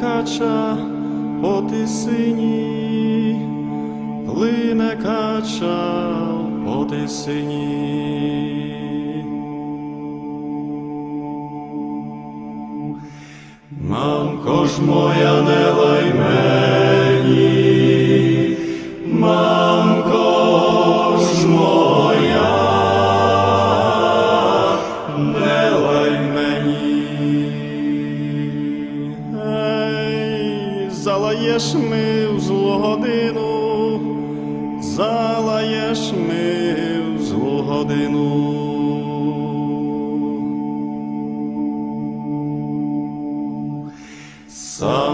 Кача по тисині, плине кача по тисині. Мамко ж моя, не лай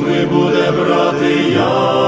Ми буде брати яму?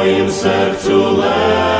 moim sercu leży.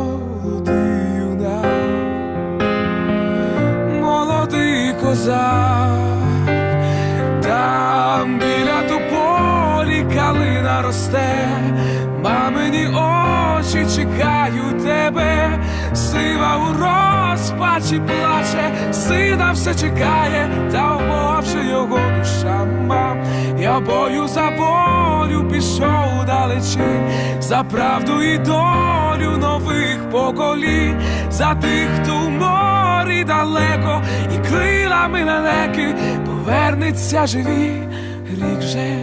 молодий там біля тополі калина росте, мамині очі чекають тебе, сива у розпачі плаче, сина все чекає, та умовши його душа. Мам. Я бою за волю пішов далечінь, за правду і долю нових за тих, хто в морі далеко, і крилами лелеки повернеться живі, рік вже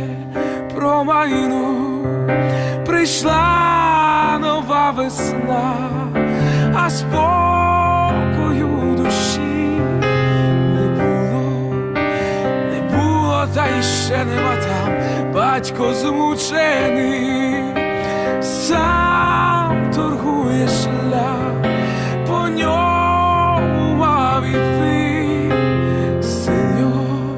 промайнув. Прийшла нова весна, а спокою душі не було, не було, та й ще нема там батько змучений, сам торгує шлях, по ньому мав іти син його,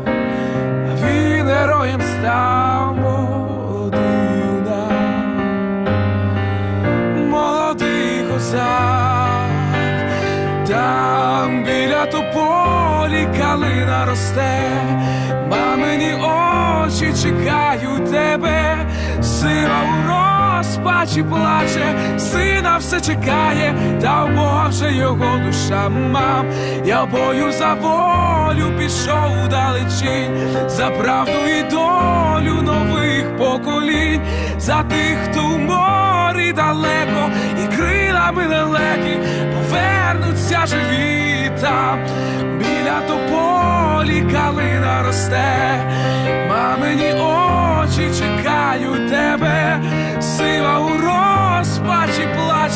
а він героєм став молодий юнак молодий козак, там біля тополі калина росте, мамині очі чекають тебе, сила у розпачі плаче, сина все чекає, та вже його душа мам. Я бою за волю пішов удалечінь, за правду і долю нових поколінь, за тих, хто в морі далеко, і крилами лелеки повернуться живі там, біля тополі калина росте,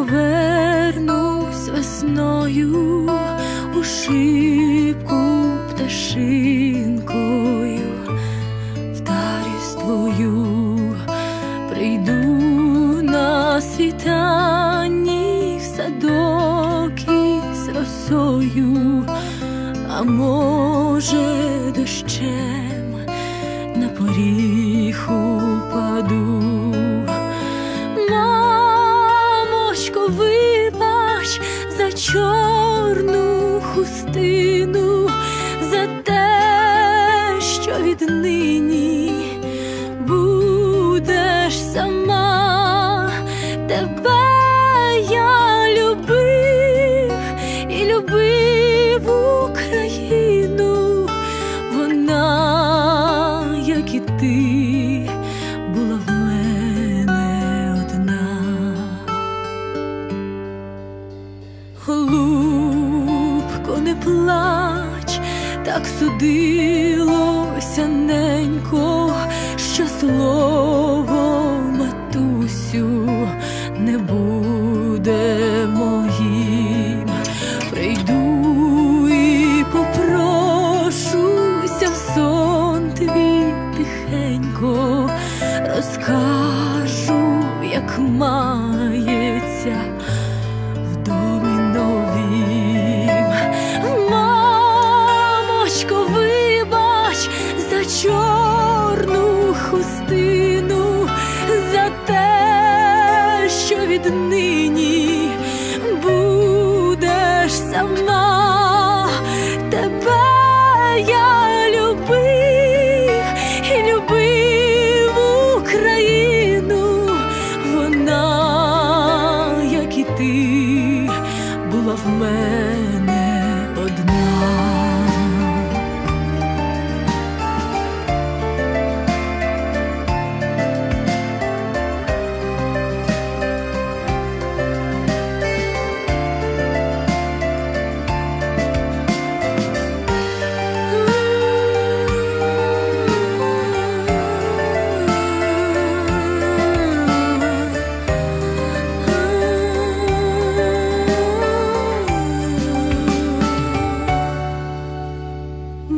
Повернусь весною у шибку пташинкою, вдарюсь твою, прийду на світанні в садок із росою, а може дощем на поріг упаду. За